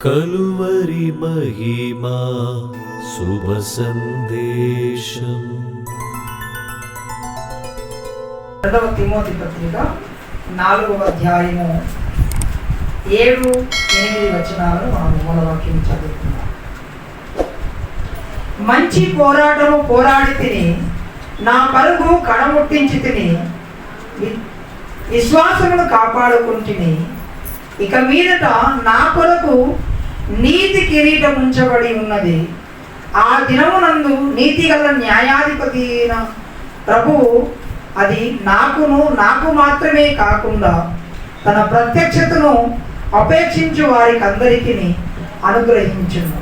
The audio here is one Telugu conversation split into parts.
కలువరి మహిమా శుభ సందేశం. రెండవ తిమోతి పత్రిక నాలుగవ అధ్యాయము ఏడు ఎనిమిది వచనాలను మనం మూలవాక్యం చదువుతున్నాం మంచి పోరాటము పోరాడి తిని నా పరుగు కడముట్టించి తిని విశ్వాసమును కాపాడుకుంటుని ఇక మీదట నా కొరకు నీతి కిరీటం ఉంచబడి ఉన్నది. ఆ దినమునందు నీతి గల న్యాయాధిపతి అయిన ప్రభువు అది నాకును నాకు మాత్రమే కాకుండా తన ప్రత్యక్షతను అపేక్షించు వారికి అందరికీ అనుగ్రహించును.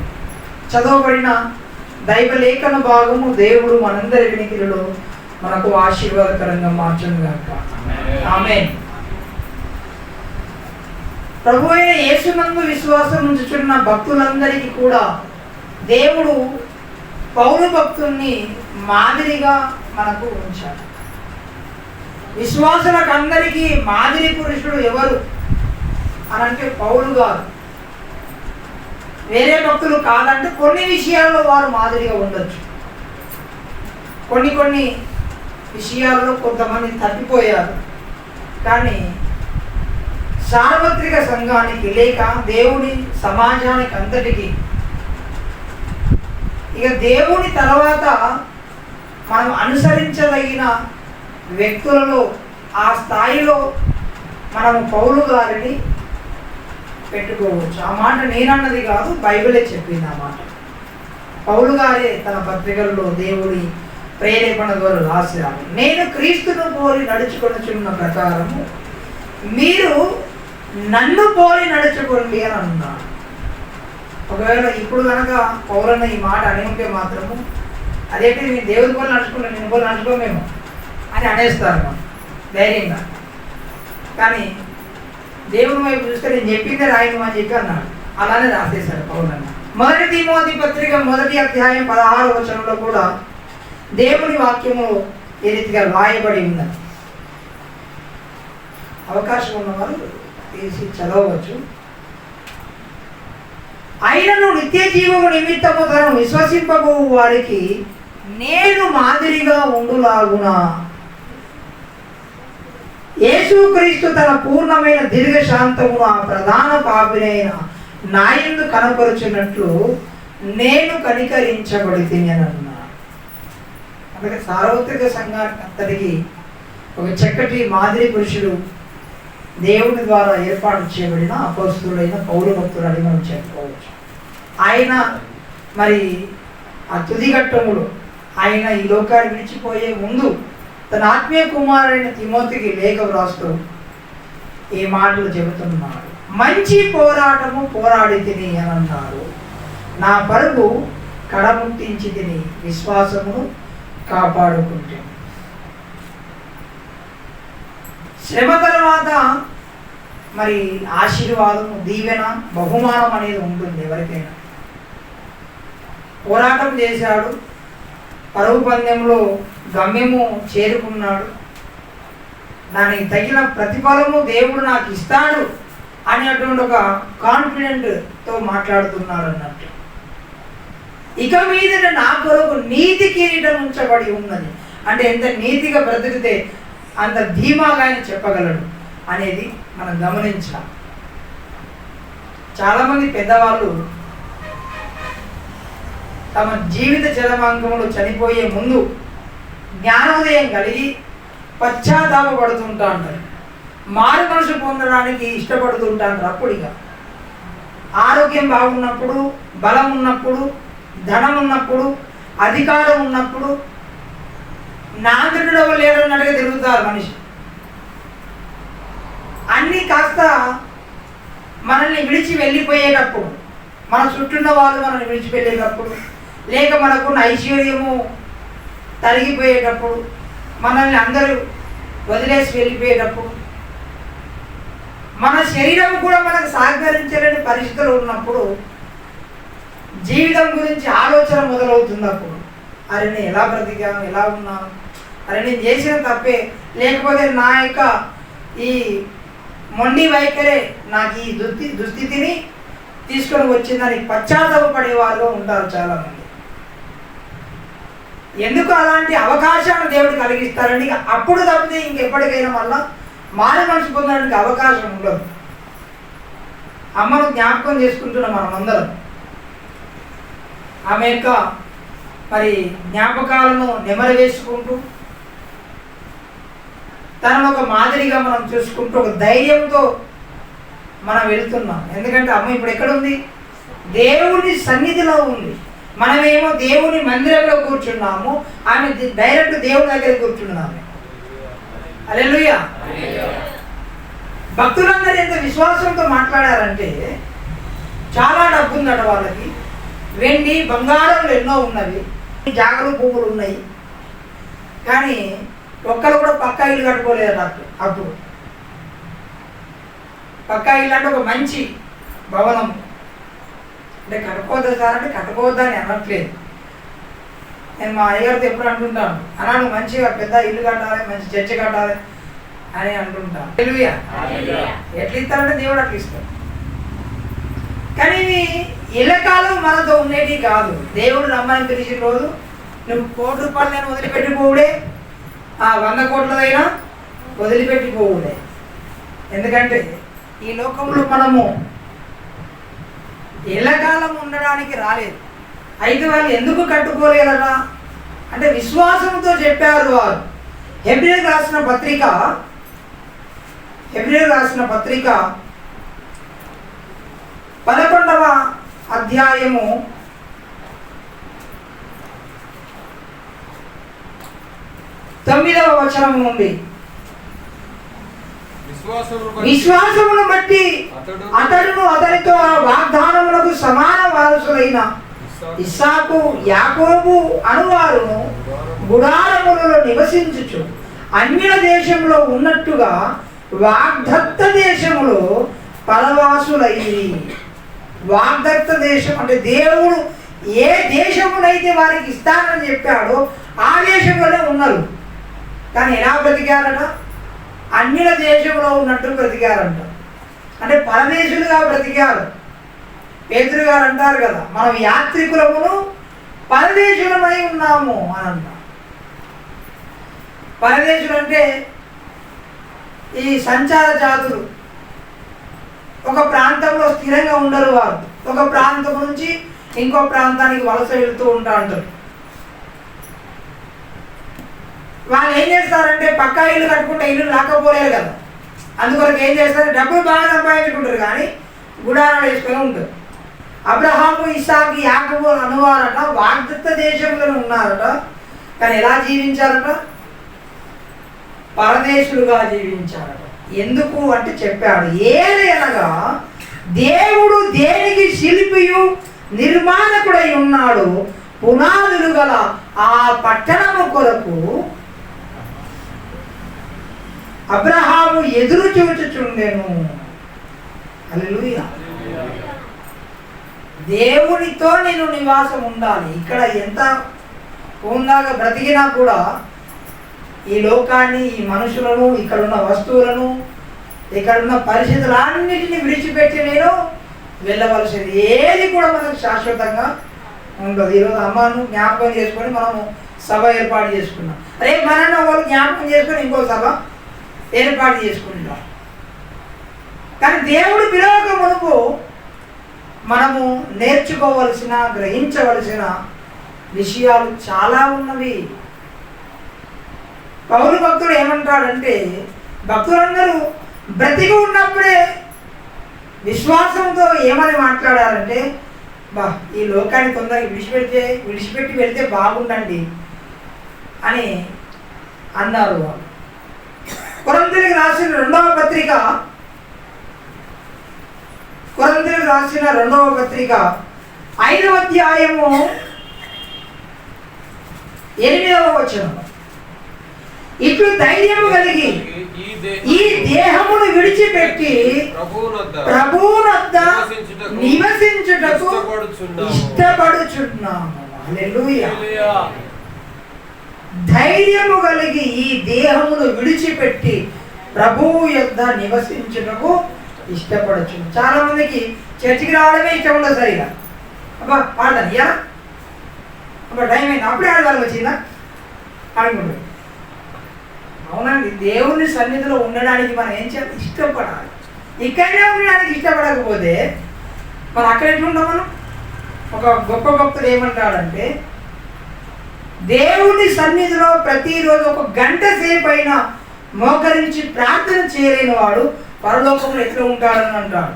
చదవబడిన దైవలేఖన భాగము దేవుడు మనందరి వినికిలలో మనకు ఆశీర్వాదకరంగా మార్చును గాక. ఆమె ప్రభు అయిన యేసునందు విశ్వాసం ఉంచుచున్న భక్తులందరికీ కూడా దేవుడు పౌరు భక్తుల్ని మాదిరిగా మనకు ఉంచాడు. విశ్వాసులకు అందరికీ మాదిరి పురుషుడు ఎవరు అని అంటే పౌలు గారు. వేరే భక్తులు కాదంటే కొన్ని విషయాల్లో వారు మాదిరిగా ఉండొచ్చు. కొన్ని కొన్ని విషయాల్లో కొంతమంది తప్పిపోయారు. కానీ సార్వత్రిక సంఘానికి లేక దేవుని సమాజానికి అంతటికి. ఇక దేవుని తర్వాత మనం అనుసరించదగిన వ్యక్తులలో ఆ స్థాయిలో మనము పౌలు గారిని పెట్టుకోవచ్చు. ఆ మాట నేనన్నది కాదు బైబిలే చెప్పింది ఆ మాట. పౌలు గారే తన పత్రికల్లో దేవుడి ప్రేరేపణ ద్వారా రాశారు. నేను క్రీస్తును పోలి నడుచుకొనుచున్న ప్రకారము మీరు నన్ను పోలి నడుచుకోండి అని అన్నాడు. ఒకవేళ ఇప్పుడు కనుక పౌరన్న ఈ మాట అని ఉంటే మాత్రము అదేంటి నేను దేవుని పోలి నడుచుకున్నాను నేను పోలి నడుచుకోమేమో అని అనేస్తారు మనం ధైర్యంగా. కానీ దేవుని వైపు చూస్తే నేను చెప్పిందే రాయను అని చెప్పి అన్నాడు. అలానే రాసేశాడు పౌరన్న మొదటి తిమోతి పత్రిక మొదటి అధ్యాయం పదహారు వచనంలో కూడా దేవుని వాక్యము ఏ రీతిగా రాయబడి ఉన్నది. అవకాశం ఉన్నవారు తీసి చదవవచ్చు. అయినను నిత్య జీవము నిమిత్తము తను విశ్వసింపబో వారికి నేను మాదిరిగా ఉండులాగునా. యేసుక్రీస్తు తన పూర్ణమైన దీర్ఘశాంతము ఆ ప్రధాన పాపినైన నాయందు కనపరుచినట్లు నేను కనికరించబడి అని అన్నా అందుకే సార్వత్రిక సంఘానికి అంతటికి ఒక చక్కటి మాదిరి పురుషుడు దేవుని ద్వారా ఏర్పాటు చేయబడిన అపస్తుడైన పౌరు భక్తుడని మనం చెప్పుకోవచ్చు. ఆయన మరి ఆ తుదిఘట్టముడు ఆయన ఈ లోకాన్ని విడిచిపోయే ముందు తన ఆత్మీయ కుమారుడైన తిమోతికి లేఖ వ్రాస్తూ ఈ మాటలు చెబుతున్నాడు మంచి పోరాటము పోరాడి తిని అని అన్నారు. నా పరుగు కడముట్టించి తిని విశ్వాసమును కాపాడుకుంటాను. శ్రమ తర్వాత మరి ఆశీర్వాదము దీవెన బహుమానం అనేది ఉంటుంది ఎవరికైనా. పోరాటం చేశాడు. పరుగు పందెంలో గమ్యము చేరుకున్నాడు. దానికి తగిన ప్రతిఫలము దేవుడు నాకు ఇస్తాడు అనేటువంటి ఒక కాన్ఫిడెంట్తో మాట్లాడుతున్నాడు అన్నట్టు. ఇక మీద నా కొరకు నీతి కిరీటం ఉంచబడి ఉన్నది. అంటే ఎంత నీతిగా బ్రతికితే అంత ధీమాగా ఆయన చెప్పగలడు అనేది మనం గమనించాం చాలామంది పెద్దవాళ్ళు తమ జీవిత చరమాంకములు చనిపోయే ముందు జ్ఞానోదయం కలిగి పశ్చాత్తాపడుతుంటా అంటారు మారు మనసు పొందడానికి ఇష్టపడుతుంటా అంటారు అప్పుడు ఇక ఆరోగ్యం బాగున్నప్పుడు బలం ఉన్నప్పుడు ధనం ఉన్నప్పుడు అధికారం ఉన్నప్పుడు నాంతటిలో లేడు అన్నట్టుగా తిరుగుతారు మనిషి. అన్నీ కాస్త మనల్ని విడిచి వెళ్ళిపోయేటప్పుడు మన చుట్టూన్న వాళ్ళు మనల్ని విడిచి వెళ్ళేటప్పుడు లేక మనకున్న ఐశ్వర్యము తరిగిపోయేటప్పుడు మనల్ని అందరూ వదిలేసి వెళ్ళిపోయేటప్పుడు మన శరీరం కూడా మనకు సహకరించలేని పరిస్థితులు ఉన్నప్పుడు జీవితం గురించి ఆలోచన మొదలవుతుంది అప్పుడు అరే నేను ఎలా బ్రతికాను ఎలా ఉన్నాను? అరే నేను చేసిన తప్పే. లేకపోతే నా యొక్క ఈ మొండి వైఖరే నాకు ఈ దుస్థి దుస్థితిని తీసుకొని వచ్చిందని పశ్చాత్తాపపడేవారుగా ఉంటారు చాలామంది. ఎందుకు అలాంటి అవకాశాన్ని దేవుడు కలిగిస్తారండి అప్పుడు తప్పితే ఇంకెప్పటికైనా మళ్ళా మారి మనసు పొందడానికి అవకాశం ఉండదు. అమ్మను జ్ఞాపకం చేసుకుంటున్నాం మనం అందరం ఆమె యొక్క మరి జ్ఞాపకాలను నెమరు వేసుకుంటూ తనను ఒక మాదిరిగా మనం చూసుకుంటూ ఒక ధైర్యంతో మనం వెళ్తున్నాం. ఎందుకంటే అమ్మ ఇప్పుడు ఎక్కడ ఉంది దేవుని సన్నిధిలో ఉంది. మనమేమో దేవుని మందిరంలో కూర్చున్నాము. ఆమె డైరెక్ట్ దేవుని దగ్గర కూర్చున్నాము. అలెలుయ్య భక్తులందరూ ఎంత విశ్వాసంతో మాట్లాడారంటే చాలా డబ్బు ఉందట వాళ్ళకి. వెండి బంగారంలు ఎన్నో ఉన్నవి. జాగలు పువ్వులు ఉన్నాయి. కానీ ఒక్కరు కూడా పక్కా ఇల్లు కట్టుకోలేదు నాకు అప్పుడు. పక్కా ఇల్లు అంటే ఒక మంచి భవనం. అంటే కట్టుకోవద్దు సార్ అంటే కట్టుకోవద్దు అని అనట్లేదు. నేను మా అయ్యగారితో ఎప్పుడు అంటుంటాను అన్నా నువ్వు మంచిగా పెద్ద ఇల్లు కట్టాలి మంచి చర్చ కట్టాలి అని అంటుంటాను. హల్లెలూయా. ఎట్లా ఇస్తారంటే దేవుడు అట్లా ఇస్తాడు. కానీ ఇళ్ళకాలం మనతో ఉండేవి కాదు. దేవుడు నమ్మని పిలిచిన రోజు నువ్వు కోటి రూపాయలు నేను వదిలిపెట్టిపోవుడే. ఆ వంద కోట్లదైనా వదిలిపెట్టిపోవుడే. ఎందుకంటే ఈ లోకంలో మనము ఎల్లకాలం ఉండడానికి రాలేదు. అయితే వాళ్ళు ఎందుకు కట్టుకోలేదరా అంటే విశ్వాసంతో చెప్పారు వారు. హెబ్రిల్ రాసిన పత్రిక హెబ్రిల్ రాసిన పత్రిక పదకొండవ అధ్యాయము తొమ్మిదవ వచనం నుండి. విశ్వాసమును బట్టి అతడును అతనితో వాగ్దానములకు సమాన వారసులైన ఇస్సాకు యాకోబు అనువారును గుడారములలో నివసించుచు అన్యుల దేశంలో ఉన్నట్టుగా వాగ్దత్త దేశములో పరవాసులైరి. వాగ్దత్త దేశం అంటే దేవుడు ఏ దేశమునైతే వారికి ఇస్తానని చెప్పాడో ఆ దేశంలోనే ఉన్నారు. కానీ ఎలా బ్రతికారట? అన్యుల దేశంలో ఉన్నట్టు బ్రతికారంట. అంటే పరదేశులుగా బ్రతికారు. పేతురు గారు అంటారు కదా మనం యాత్రికులమును పరదేశులమై ఉన్నాము అని అంటారు పరదేశులు అంటే ఈ సంచార జాతులు. ఒక ప్రాంతంలో స్థిరంగా ఉండరు వారు. ఒక ప్రాంతం నుంచి ఇంకో ప్రాంతానికి వలస వెళ్తూ ఉంటా వాళ్ళు ఏం చేస్తారంటే పక్కా ఇల్లు కట్టుకుంటే ఇల్లు రాకపోలేరు కదా. అందుకొరకు ఏం చేస్తారు? డబ్బులు బాగా సంపాదించుకుంటారు కానీ గుడారాలు వేసుకొని ఉంటారు. అబ్రహాము ఇసాకి యాకబు అనువారట వాగ్దత్త దేశంలో ఉన్నారట. కానీ ఎలా జీవించారట? పరదేశులుగా జీవించారట. ఎందుకు అంటే చెప్పాడు. ఏది అనగా దేవుడు దేనికి శిల్పియు నిర్మాణకుడై ఉన్నాడు పునాదులు గల ఆ పట్టణము కొరకు అబ్రహాము ఎదురు చూచుచుండెను. హల్లెలూయా. దేవునితో నేను నివాసం ఉండాలి ఇక్కడ ఎంత ఉందాక బ్రతికినా కూడా ఈ లోకాన్ని ఈ మనుషులను ఇక్కడ ఉన్న వస్తువులను ఇక్కడ ఉన్న పరిస్థితులన్నిటిని విడిచిపెట్టి నేను వెళ్ళవలసింది. ఏది కూడా మనకు శాశ్వతంగా ఉండదు. ఈరోజు అమ్మను జ్ఞాపకం చేసుకొని మనము సభ ఏర్పాటు చేసుకున్నాం. రేపు మనన్న వాళ్ళు జ్ఞాపకం చేసుకొని ఇంకో సభ ఏర్పాటు చేసుకుంటాం కానీ దేవుడు పిలవక మునుపు మనము నేర్చుకోవలసిన గ్రహించవలసిన విషయాలు చాలా ఉన్నవి. పౌరు భక్తుడు ఏమంటాడంటే భక్తులందరూ బ్రతికి ఉన్నప్పుడే విశ్వాసంతో ఏమని మాట్లాడారంటే బా ఈ లోకాన్ని తొందరగా విడిచిపెడితే విడిచిపెట్టి వెళ్తే బాగుండండి అని అన్నారు వాళ్ళు. కొరంతికి రాసిన రెండవ పత్రిక కొరంతికి రాసిన రెండవ పత్రిక ఐదవ అధ్యాయము ఎనిమిదవ వచనం. ఇట్లు ధైర్యము కలిగి ఈ దేహమును విడిచిపెట్టి ప్రభువునొద్ద నివసించుటకు ఇష్టపడుచున్నాము. ధైర్యము కలిగి ఈ దేహమును విడిచిపెట్టి ప్రభువు యొద్ద నివసించుటకు ఇష్టపడచ్చు చాలా మందికి చర్చికి రావడమే ఇష్టం ఉండదు సరిగా. అబ్బా పాడతాను ఇయ్యా అబ్బా టైం అయింది. అప్పుడే ఆడవాళ్ళకి వచ్చిందా? అనుకుంటుంది అవునండి దేవుని సన్నిధిలో ఉండడానికి మనం ఏం చేయాలి? ఇష్టపడాలి. ఇక్కడనే ఉండడానికి ఇష్టపడకపోతే మరి అక్కడ ఎట్లుంటాం మనం? ఒక గొప్ప భక్తుడు ఏమంటాడంటే దేవుని సన్నిధిలో ప్రతిరోజు ఒక గంట సేపు అయినా మోకరించి ప్రార్థన చేయలేని వాడు పరలోకంలో ఎట్లా ఉంటాడని అంటాడు.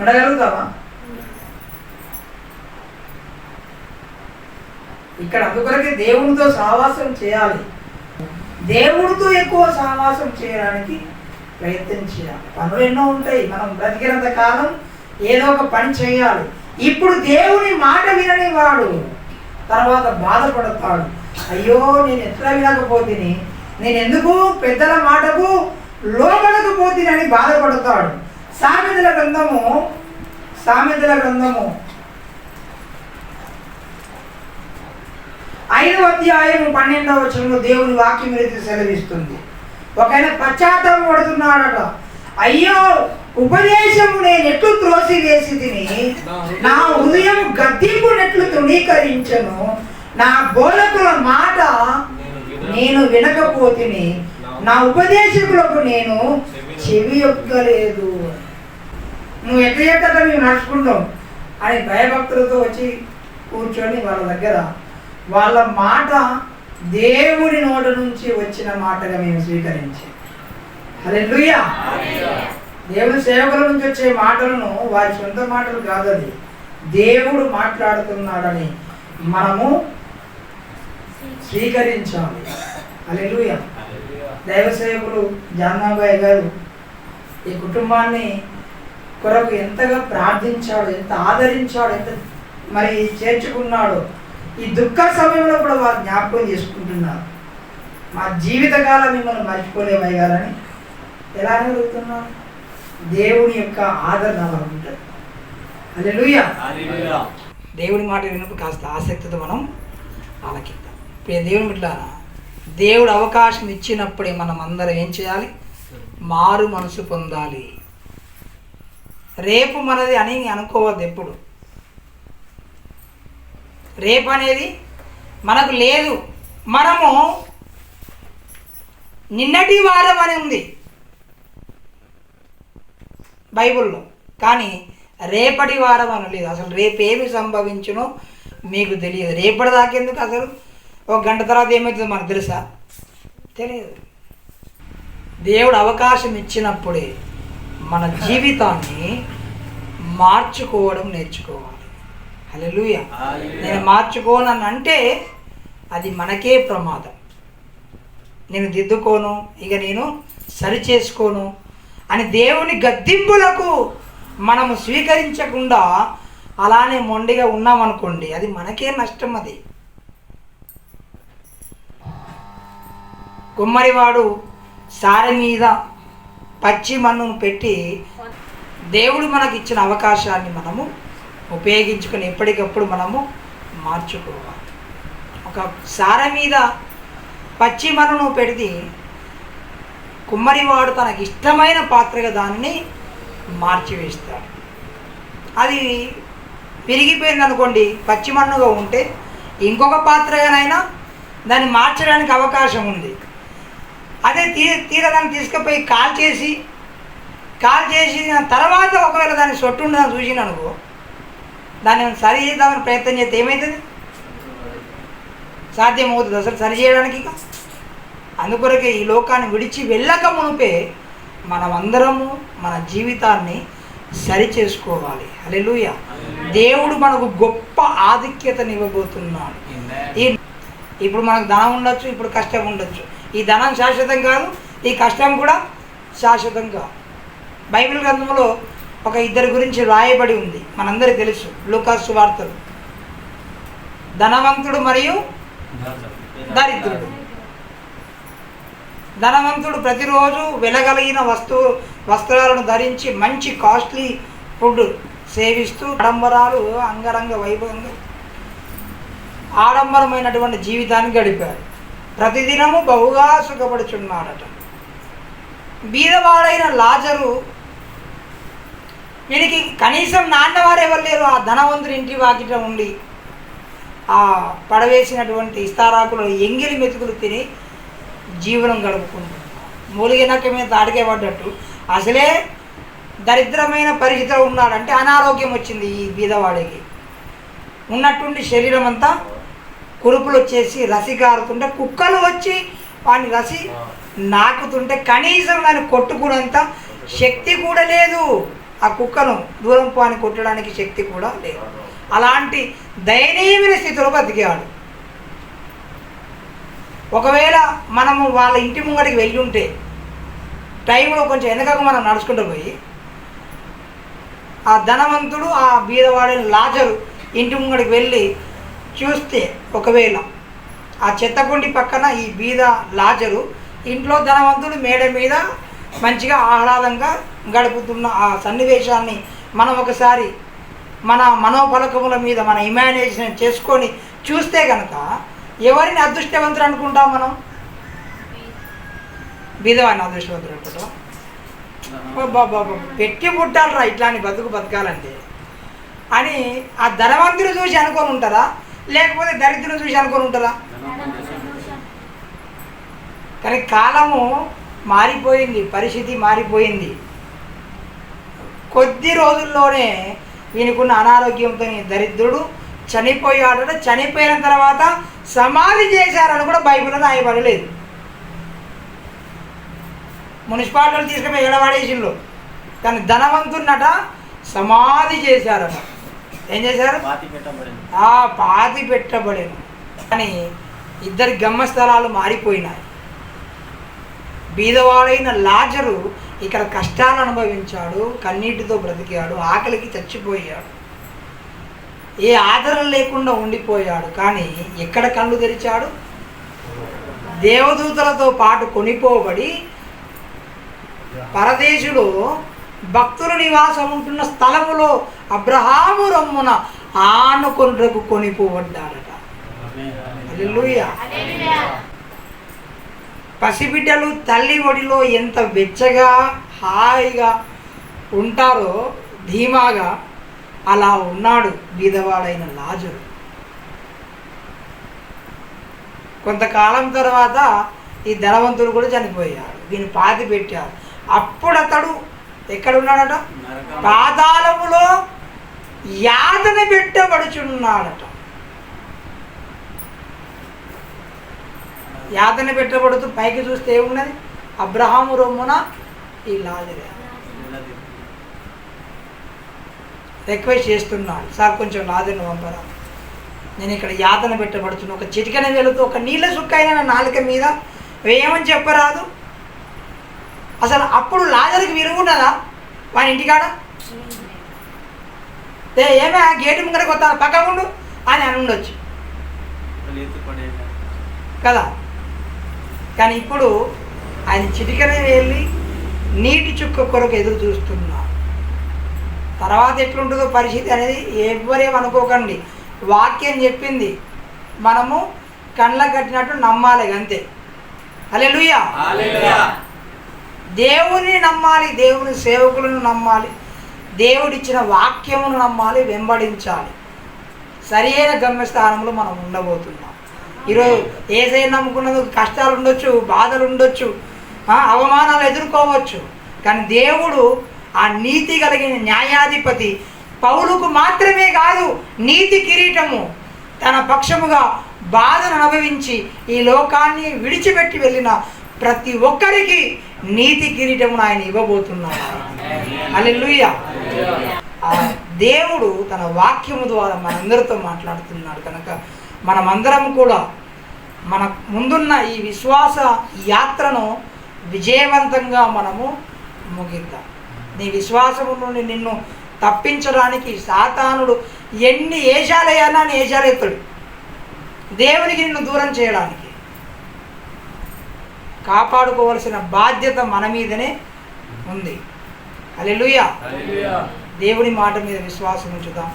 ఉండగలుగుతావా? ఇక్కడ అందుకొరకే దేవునితో సావాసం చేయాలి. దేవుడితో ఎక్కువ సహవాసం చేయడానికి ప్రయత్నం చేయాలి. పనులు ఎన్నో ఉంటాయి. మనం బ్రతికినంత కాలం ఏదో ఒక పని చేయాలి. ఇప్పుడు దేవుని మాట వినని వాడు తర్వాత బాధపడతాడు. అయ్యో నేను ఎట్లా వినకపోతిని? నేను ఎందుకు పెద్దల మాటకు లోబడకపోతినని బాధపడతాడు. సామెతల గ్రంథము సామెతల గ్రంథము ఐదవ అధ్యాయం పన్నెండవ వచనంలో దేవుని వాక్యం రీతి సెలవిస్తుంది. ఒక ఆయన పడుతున్నాడట. అయ్యో ఉపదేశము నేను ఎట్లు త్రోసి వేసి తిని నా హృదయం గద్దింపు నెట్లు తృణీకరించను. నా బోధకుల మాట నేను వినకపోతిని. నా ఉపదేశకులకు నేను చెవి యొక్కలేదు నువ్వు ఎట్ల ఎక్కడ మేము నడుచుకుంటాం. అని భయభక్తులతో వచ్చి కూర్చొని వాళ్ళ దగ్గర వాళ్ళ మాట దేవుని నోట నుంచి వచ్చిన మాటగా మేము స్వీకరించి. హల్లెలూయా. దేవుని సేవకుల నుంచి వచ్చే మాటలను వారి సొంత మాటలు కాదు అది. దేవుడు మాట్లాడుతున్నాడని మనము స్వీకరించాలి. హల్లెలూయా. దైవ సేవకుడు జానాబాయ్ గారు ఈ కుటుంబాన్ని కొరకు ఎంతగా ప్రార్థించాడు ఎంత ఆదరించాడు ఎంత మరి చేర్చుకున్నాడు ఈ దుఃఖ సమయంలో కూడా వారు జ్ఞాపకం చేసుకుంటున్నారు. మా జీవితకాలం మిమ్మల్ని మర్చిపోలేమయ్య గారని ఎలా అడుగుతున్నారు? దేవుని యొక్క ఆదరణ వారు ఉంటుంది. దేవుని మాట విన్నప్పుడు కాస్త ఆసక్తితో మనం ఆలకిద్దాం. ఇప్పుడు దేవుని బిడ్డ దేవుడు అవకాశం ఇచ్చినప్పుడే మనం అందరం ఏం చేయాలి? మారు మనసు పొందాలి. రేపు మనది అని అనుకోవద్దు ఎప్పుడు. రేపు అనేది మనకు లేదు. మనము నిన్నటి వారం అని ఉంది. బైబిల్లో. కానీ రేపటి వారం అని లేదు. అసలు రేపు సంభవించునో మీకు తెలియదు. రేపటి దాకెందుకు అసలు? ఒక గంట తర్వాత ఏమవుతుందో మనకు తెలుసా? తెలియదు. దేవుడు అవకాశం ఇచ్చినప్పుడే మన జీవితాన్ని మార్చుకోవడం నేర్చుకోవాలి. హల్లెలూయా. నేను మార్చుకోనని అంటే అది మనకే ప్రమాదం. నేను దిద్దుకోను ఇక నేను సరి చేసుకోను అని దేవుని గద్దింపులకు మనము స్వీకరించకుండా అలానే మొండిగా ఉన్నామనుకోండి అది మనకే నష్టం అది. కుమ్మరివాడు సారె మీద పచ్చి మన్నును పెట్టి దేవుడు మనకి ఇచ్చిన అవకాశాన్ని మనము ఉపయోగించుకొని ఎప్పటికప్పుడు మనము మార్చుకోవాలి. ఒక సార మీద పచ్చి మన్నును పెడితే కుమ్మరివాడు తనకి ఇష్టమైన పాత్రగా దాన్ని మార్చివేస్తాడు. అది విరిగిపోయింది అనుకోండి పచ్చి మన్నుగా ఉంటే ఇంకొక పాత్రగానైనా దాన్ని మార్చడానికి అవకాశం ఉంది. అదే తీ తీర దాన్ని తీసుకుపోయి కాల్ చేసి కాల్ చేసిన తర్వాత ఒకవేళ దాన్ని సొట్టు ఉండదని చూసిన అనుకో దాన్ని సరి చేద్దామని ప్రయత్నం చేస్తే ఏమవుతుంది సాధ్యమవుతుంది. అసలు సరి చేయడానికి ఇక. అందుకొరకే ఈ లోకాన్ని విడిచి వెళ్ళక మునిపే మనమందరము మన జీవితాన్ని సరి చేసుకోవాలి. హల్లెలూయా. దేవుడు మనకు గొప్ప ఆధిక్యతనివ్వబోతున్నాడు ఈ ఇప్పుడు మనకు ధనం ఉండొచ్చు ఇప్పుడు కష్టం ఉండొచ్చు. ఈ ధనం శాశ్వతం కాదు ఈ కష్టం కూడా శాశ్వతం కాదు. బైబిల్ గ్రంథంలో ఒక ఇద్దరి గురించి రాయబడి ఉంది. మనందరికీ తెలుసు. లూకాసు వార్తలు. ధనవంతుడు మరియు దరిద్రుడు. ధనవంతుడు ప్రతిరోజు వెలగలిగిన వస్తువు వస్త్రాలను ధరించి మంచి కాస్ట్లీ ఫుడ్ సేవిస్తూ ఆడంబరాలు అంగరంగ వైభవంగా ఆడంబరమైనటువంటి జీవితాన్ని గడిపారు ప్రతిదినము బహుగా సుఖపడుచున్నాడట. బీదవాడైన లాజరు వీడికి కనీసం నాన్నవారు ఎవరు లేరు ఆ ధనవంతుడి ఇంటి వాకిట ఉండి ఆ పడవేసినటువంటి ఇస్తారాకులు ఎంగిలి మెతుకులు తిని జీవనం గడుపుకుంటున్నాడు మూలిగినక్క మీద తాడికే పడ్డట్టు అసలే దరిద్రమైన పరిస్థితిలో ఉన్నాడంటే అనారోగ్యం వచ్చింది ఈ బీదవాడికి. ఉన్నట్టుండి శరీరం అంతా కురుపులు వచ్చేసి రసి కారుతుంటే కుక్కలు వచ్చి వాడిని రసి నాకుతుంటే కనీసం దాన్ని కొట్టుకునేంత శక్తి కూడా లేదు. ఆ కుక్కను దూరం పాని కొట్టడానికి శక్తి కూడా లేదు. అలాంటి దయనీయమైన స్థితిలో బతికేవాడు. ఒకవేళ మనము వాళ్ళ ఇంటి ముంగడికి వెళ్ళి ఉంటే టైంలో కొంచెం వెనకకు మనం నడుచుకుంటూ పోయి ఆ ధనవంతుడు ఆ బీదవాడైన లాజరు ఇంటి ముంగడికి వెళ్ళి చూస్తే ఒకవేళ ఆ చెత్తకుండి పక్కన ఈ బీద లాజరు ఇంట్లో ధనవంతుడు మేడ మీద మంచిగా ఆహ్లాదంగా గడుపుతున్న ఆ సన్నివేశాన్ని మనం ఒకసారి మన మనోఫలకముల మీద మన ఇమాజినేషన్ చేసుకొని చూస్తే కనుక ఎవరిని అదృష్టవంతుడు అనుకుంటాం మనం? బీదవాడిని అదృష్టవంతుడు అనుకుంటాం బాబా పెట్టి పుట్టాలరా ఇట్లాంటి బతుకు బతకాలంటే. అని ఆ ధనవంతుడు చూసి అనుకొని ఉంటారా లేకపోతే దరిద్రుడు చూసి అనుకొని ఉంటారా కానీ కాలము మారిపోయింది పరిస్థితి మారిపోయింది. కొద్ది రోజుల్లోనే వీనికున్న అనారోగ్యంతో దరిద్రుడు చనిపోయాడట. చనిపోయిన తర్వాత సమాధి చేశారని కూడా బైబిల్లో రాయబడలేదు. మున్సిపాలిటీలు తీసుకుపోయి ఎడవాడేసిండ్రు కానీ ధనవంతున్నట సమాధి చేశారట. ఏం చేశారు? పాతి పెట్టబడేను కానీ ఇద్దరి గమ్మస్థలాలు మారిపోయినాయి. బీదవాడైన లాజరు ఇక్కడ కష్టాలు అనుభవించాడు కన్నీటితో బ్రతికాడు ఆకలికి చచ్చిపోయాడు. ఏ ఆదరణ లేకుండా ఉండిపోయాడు కానీ ఎక్కడ కళ్ళు తెరిచాడు? దేవదూతలతో పాటు కొనిపోబడి పరదేశుడు భక్తుల నివాసం ఉంటున్న స్థలములో అబ్రహాము రమ్మున ఆనుకొనుటకు కొనిపోబడ్డాడట. హల్లెలూయా. పసిబిడ్డలు తల్లి ఒడిలో ఎంత వెచ్చగా హాయిగా ఉంటారో ధీమాగా అలా ఉన్నాడు బీదవాడైన లాజరు. కొంతకాలం తర్వాత ఈ ధనవంతుడు కూడా చనిపోయాడు దీన్ని పాతి పెట్టారు. అప్పుడు అతడు ఎక్కడ ఉన్నాడట నరకం పాతాళములో యాతన పెట్టబడుచున్నాడట. యాతన పెట్టబడుతూ పైకి చూస్తే ఏమున్నది? అబ్రహాము రొమ్మున ఈ లాజరే. రిక్వెస్ట్ చేస్తున్నాడు. సార్ కొంచెం లాజర్ను పంపరా. నేను ఇక్కడ యాతన పెట్టబడుతున్నా ఒక చిటికన వెళుతూ ఒక నీళ్ళ సుక్కైన నా నాలుక మీద వేయమని చెప్పరాదు. అసలు అప్పుడు లాజర్కి విరుగున్నదా వాని ఇంటికాడ? ఏమే ఆ గేటు ముంగడికి వస్తా పక్క ఉండు. అని అని ఉండొచ్చు. కదా? కానీ ఇప్పుడు ఆయన చిటికనే వెళ్ళి నీటి చుక్క కొరకు ఎదురు చూస్తున్నాడు తర్వాత ఎట్లుంటుందో పరిస్థితి అనేది ఎవరేం అనుకోకండి. వాక్యం చెప్పింది. మనము కళ్ళ కట్టినట్టు నమ్మాలి అంతే. అలే దేవుని నమ్మాలి దేవుని సేవకులను నమ్మాలి దేవుడిచ్చిన వాక్యమును నమ్మాలి వెంబడించాలి. సరి అయిన గమ్యస్థానంలో మనం ఉండబోతున్నాం. ఈరోజు ఏసై నమ్ముకున్నందుకు కష్టాలు ఉండొచ్చు బాధలు ఉండొచ్చు అవమానాలు ఎదుర్కోవచ్చు. కానీ దేవుడు ఆ నీతి కలిగిన న్యాయాధిపతి పౌలుకు మాత్రమే కాదు నీతి కిరీటము తన పక్షముగా బాధను అనుభవించి ఈ లోకాన్ని విడిచిపెట్టి వెళ్ళిన ప్రతి ఒక్కరికి నీతి కిరీటమును ఆయన ఇవ్వబోతున్నాడు. అల్లెలుయ్య దేవుడు తన వాక్యము ద్వారా మనందరితో మాట్లాడుతున్నాడు కనుక మనమందరం కూడా మన ముందున్న ఈ విశ్వాస యాత్రను విజయవంతంగా మనము ముగిద్దాం నీ విశ్వాసము నుండి నిన్ను తప్పించడానికి సాతానుడు ఎన్ని ఏషాలయ్యానా అని ఏషాలెత్తాడు దేవునికి నిన్ను దూరం చేయడానికి. కాపాడుకోవలసిన బాధ్యత మన మీదనే ఉంది. అలెలుయా దేవుని మాట మీద విశ్వాసం ఉంచుదాం.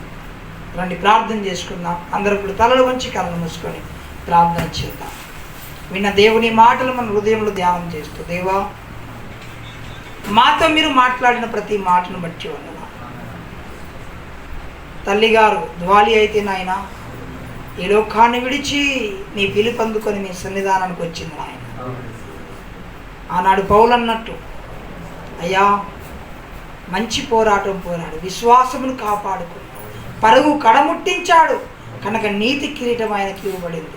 రండి ప్రార్థన చేసుకుందాం. అందరూ ఇప్పుడు తలలు వంచి కళ్ళు మూసుకొని ప్రార్థన చేద్దాం. విన్న దేవుని మాటలు మన హృదయంలో ధ్యానం చేస్తూ దేవా మాతో మీరు మాట్లాడిన ప్రతి మాటను బట్టి వందనా తల్లిగారు ద్వాలి అయితే నాయన ఈ లోకాన్ని విడిచి నీ పిలుపందుకొని మీ సన్నిధానానికి వచ్చింది నాయన. ఆనాడు పౌలు అన్నట్టు అయ్యా మంచి పోరాటం పోరాడు విశ్వాసమును కాపాడుకు పరుగు కడముట్టించాడు. కనుక నీతి కిరీటం ఆయనకి ఇవ్వబడింది.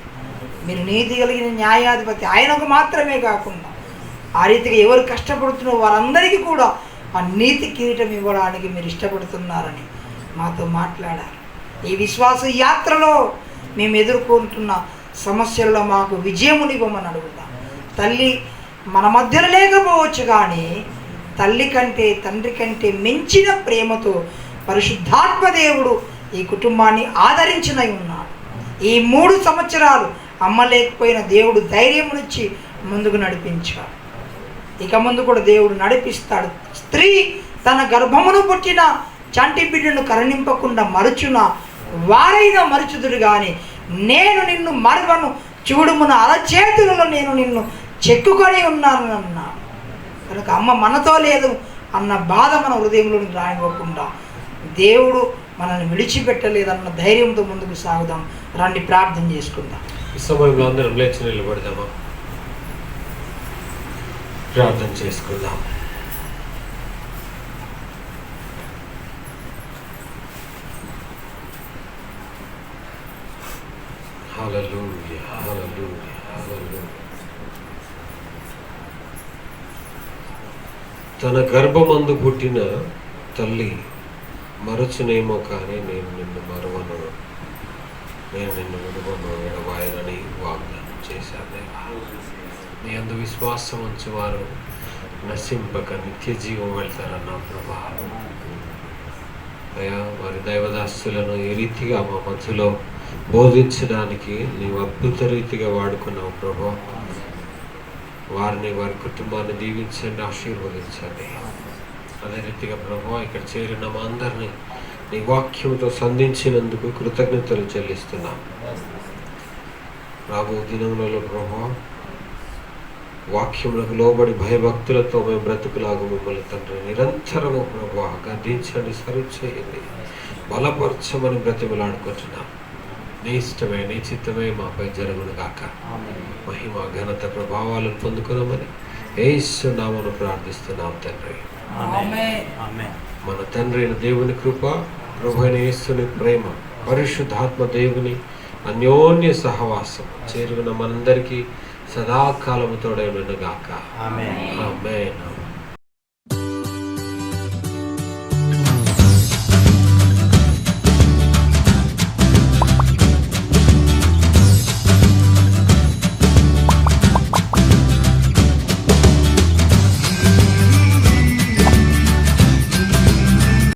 మీరు నీతి కలిగిన న్యాయాధిపతి ఆయనకు మాత్రమే కాకుండా ఆ రీతిగా ఎవరు కష్టపడుతున్నారో వారందరికీ కూడా ఆ నీతి కిరీటం ఇవ్వడానికి మీరు ఇష్టపడుతున్నారని మాతో మాట్లాడారు. ఈ విశ్వాస యాత్రలో మేము ఎదుర్కొంటున్న సమస్యల్లో మాకు విజయమునివ్వమని అడుగుతాం తల్లి మన మధ్యలో లేకపోవచ్చు కానీ తల్లి కంటే తండ్రి కంటే మించిన ప్రేమతో పరిశుద్ధాత్మ దేవుడు ఈ కుటుంబాన్ని ఆదరించినై ఉన్నాడు. ఈ మూడు సంవత్సరాలు అమ్మ లేకపోయిన దేవుడు ధైర్యమునిచ్చి ముందుకు నడిపించాడు. ఇక ముందు కూడా దేవుడు నడిపిస్తాడు. స్త్రీ తన గర్భమును పుట్టిన చంటి బిడ్డను కరణింపకుండా మరుచున వారైనా మరుచుదురు కానీ నేను నిన్ను మరవను చూడుమున అరచేతులలో నేను నిన్ను చెక్కుకొని ఉన్నాను అన్నాడు. కనుక అమ్మ మనతో లేదు అన్న బాధ మన హృదయంలో రానివ్వకుండా దేవుడు మనల్ని విడిచిపెట్టలేదన్న ధైర్యంతో ముందుకు సాగుదాం. రండి ప్రార్థన చేసుకుందాం. ఈ సమయంలో అందరం లేచి నిలబడదామా? ప్రార్థన చేసుకుందాం. హల్లెలూయా హల్లెలూయా హల్లెలూయా. తన గర్భమందు పుట్టిన తల్లి మరచునేమో కానీ నేను నిన్ను మరవను. నేను నిన్ను విడువను. విడవాయనని వాగ్దానం చేశాను. దేవా. నీ అందు విశ్వాసం ఉంచి వారు నశింపక నిత్య జీవం వెళ్తారన్న ప్రభా అయ్యా వారి దైవదాస్తులను ఏ రీతిగా మా మధ్యలో బోధించడానికి నీవు అద్భుత రీతిగా వాడుకున్నావు ప్రభా. వారిని వారి కుటుంబాన్ని దీవించండి ఆశీర్వదించండి. అదే రీతిగా ప్రభు ఇక్కడ చేరిన మా అందరినీ నీ వాక్యంతో సంధించినందుకు కృతజ్ఞతలు చెల్లిస్తున్నాం. రాబో దినంలో ప్రభు వాక్యములకు లోబడి భయభక్తులతో మేము బ్రతుకులాగా మిమ్మల్ని తండ్రి. నిరంతరము ప్రభు గద్దించండి సరిచేయండి. బలపరచమని బ్రతిమలాడుకుంటున్నాం. నీ ఇష్టమే నీ చిత్తమే మాపై జరుగును కాక మహిమ ఘనత ప్రభావాలను పొందుకున్నామని ఏసు నామను ప్రార్థిస్తున్నాం తండ్రి. మన తండ్రి అయిన దేవుని కృప ప్రభు అయిన యేసుని ప్రేమ పరిశుద్ధాత్మ దేవుని అన్యోన్య సహవాసం చేరుకున్న మనందరికీ సదాకాలము తోడైనగాక ఆమేన్. ఆమేన్.